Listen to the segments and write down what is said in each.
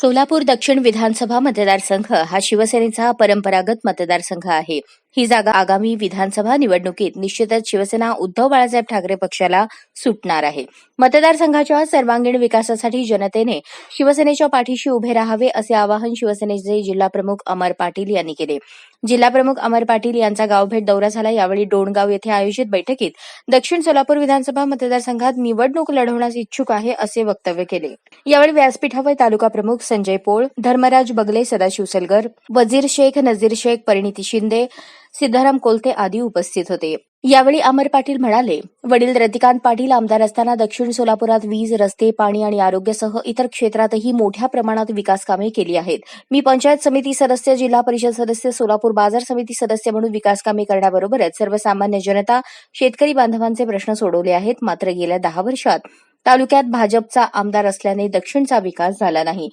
सोलापूर दक्षिण विधानसभा मतदारसंघ हा शिवसेनेचा परंपरागत मतदारसंघ आहे. ही जागा आगामी विधानसभा निवडणुकीत निश्चितच शिवसेना उद्धव बाळासाहेब ठाकरे पक्षाला सुटणार आहे. मतदारसंघाच्या सर्वांगीण विकासासाठी जनतेने शिवसेनेच्या पाठीशी उभे राहावे असे आवाहन शिवसेनेचे जिल्हाप्रमुख अमर पाटील यांनी केले. जिल्हाप्रमुख अमर पाटील यांचा गावभेट दौरा झाला. यावेळी डोणगाव येथे आयोजित बैठकीत दक्षिण सोलापूर विधानसभा मतदारसंघात निवडणूक लढवण्यास इच्छुक आहे असे वक्तव्य केले. यावेळी व्यासपीठावर तालुका प्रमुख संजय पोळ धर्मराज बगले सदाशिव सलगर वजीर शेख नजीर शेख परिणिती शिंदे सिद्धाराम कोलते आदी उपस्थित होते. यावेळी अमर पाटील म्हणाले वडील रतिकांत पाटील आमदार असताना दक्षिण सोलापुरात वीज रस्ते पाणी आणि आरोग्यासह इतर क्षेत्रातही मोठ्या प्रमाणात विकास कामे केली आहेत. मी पंचायत समिती सदस्य जिल्हा परिषद सदस्य सोलापूर बाजार समिती सदस्य म्हणून विकास कामे करण्याबरोबरच सर्वसामान्य जनता शेतकरी बांधवांचे प्रश्न सोडवले आहेत. मात्र गेल्या दहा वर्षात तालुक्यात भाजपचा आमदार असल्याने दक्षिणचा विकास झाला नाही.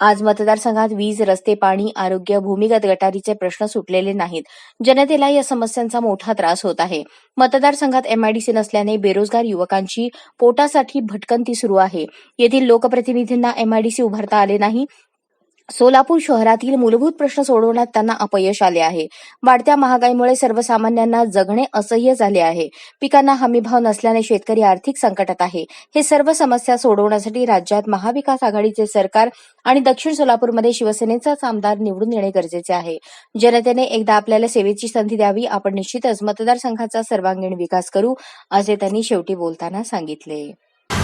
आज मतदारसंघात वीज रस्ते पाणी आरोग्य भूमिगत गटारीचे प्रश्न सुटलेले नाहीत. जनतेला या समस्यांचा मोठा त्रास होत आहे. मतदारसंघात एमआयडीसी नसल्याने बेरोजगार युवकांची पोटासाठी भटकंती सुरू आहे. येथील लोकप्रतिनिधींना एमआयडीसी उभारता आले नाही. सोलापूर शहरातील मूलभूत प्रश्न सोडवण्यात त्यांना अपयश आले आहे. वाढत्या महागाईमुळे सर्वसामान्यांना जगणे असह्य झाले आहे. पिकांना हमीभाव नसल्याने शेतकरी आर्थिक संकटात आहे. हे सर्व समस्या सोडवण्यासाठी राज्यात महाविकास आघाडीचे सरकार आणि दक्षिण सोलापूरमध्ये शिवसेनेचाच आमदार निवडून येणे गरजेचे आहे. जनतेने एकदा आपल्याला सेवेची संधी द्यावी. आपण निश्चितच मतदारसंघाचा सर्वांगीण विकास करू असे त्यांनी शेवटी बोलताना सांगितले.